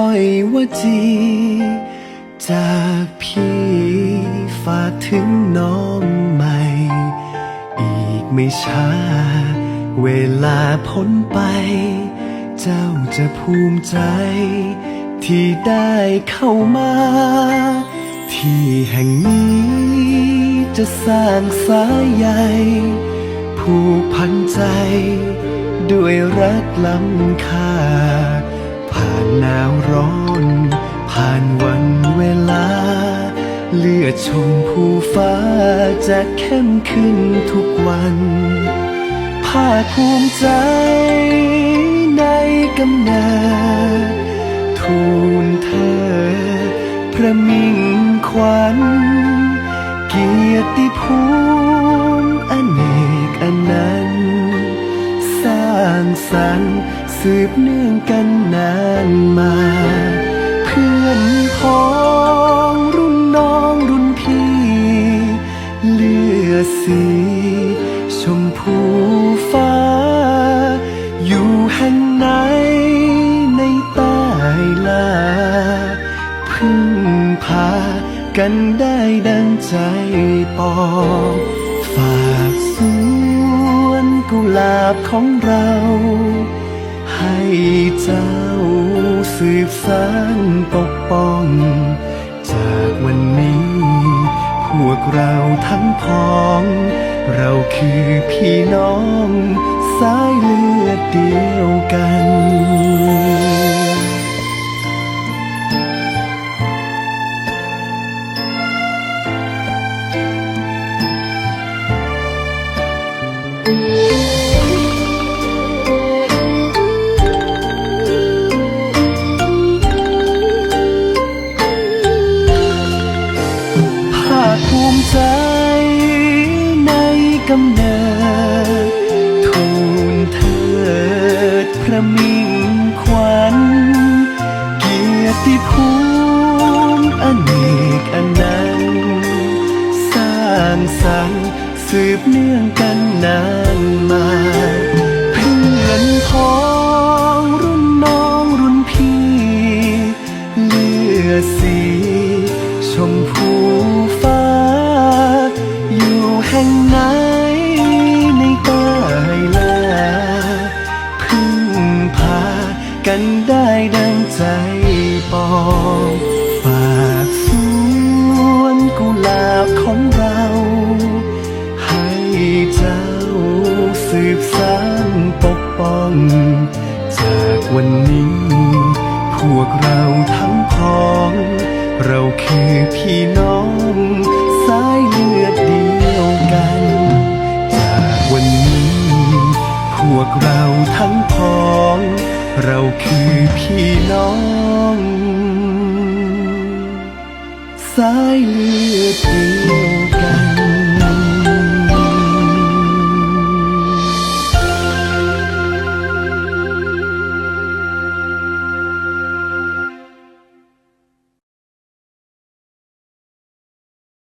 ้อยว่าจี จากพี่ฝากถึงน้องใหม่ อีกไม่ช้า เวลาพ้นไป เจ้าจะภูมิใจ ที่ได้เข้ามา ที่แห่งนี้จะสร้างสายใยผูกพันใจ ด้วยรักล้ำค่า หนาวร้อน ผ่านวันเวลา เลือดชมพูฟ้าจะเข้มขึ้นทุกวันภาคภูมิใจในกำเนิดทูลเธอ พระมิ่งขวัญ เกียรติภูมิอเนกอนันต์สร้างสรรค์ สืบเนื่องกันนานมา เพื่อนพ้องรุ่นน้องรุ่นพี่ เลือดสี ชมพูฟ้า อยู่แห่งไหนในใต้ลา พึ่งพากันได้ดังใจปองฝากสวนกุหลาบของเรา ให้เจ้าสืบสานปกป้อง จากวันนี้ พวกเราทั้งพ้อง เราคือพี่น้อง สายเลือดเดียวกันภ กำเนิด ทูลเถิดพระมิ่งขวัญ เกียรติภูมิอเนกอนันต์สร้างสรรค์สืบเนื่องกันนานมา สืบสานปกป้อง จากวันนี้ พวกเราทั้งพ้อง เราคือพี่น้อง สายเลือดเดียวกัน จากวันนี้ พวกเราทั้งพ้อง เราคือพี่น้อง สายเลือดเดียว